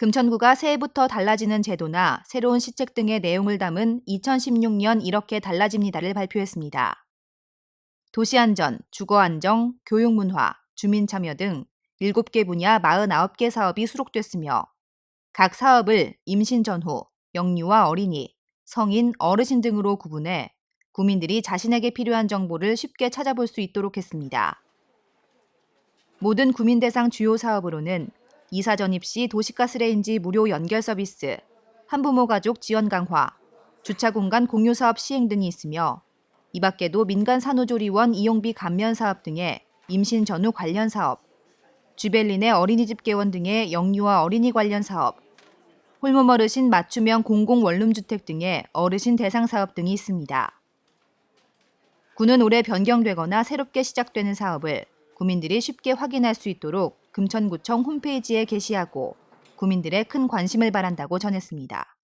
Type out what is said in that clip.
금천구가 새해부터 달라지는 제도나 새로운 시책 등의 내용을 담은 2016년 이렇게 달라집니다를 발표했습니다. 도시안전, 주거안정, 교육문화, 주민참여 등 7개 분야 49개 사업이 수록됐으며 각 사업을 임신 전후, 영유아 어린이, 성인, 어르신 등으로 구분해 구민들이 자신에게 필요한 정보를 쉽게 찾아볼 수 있도록 했습니다. 모든 구민 대상 주요 사업으로는 이사 전입 시 도시가스 레인지 무료 연결 서비스, 한부모 가족 지원 강화, 주차 공간 공유 사업 시행 등이 있으며 이 밖에도 민간 산후조리원 이용비 감면 사업 등의 임신 전후 관련 사업, 주벨린의 어린이집 개원 등의 영유아 어린이 관련 사업, 홀몸 어르신 맞춤형 공공 원룸 주택 등의 어르신 대상 사업 등이 있습니다. 구는 올해 변경되거나 새롭게 시작되는 사업을 구민들이 쉽게 확인할 수 있도록 금천구청 홈페이지에 게시하고 구민들의 큰 관심을 바란다고 전했습니다.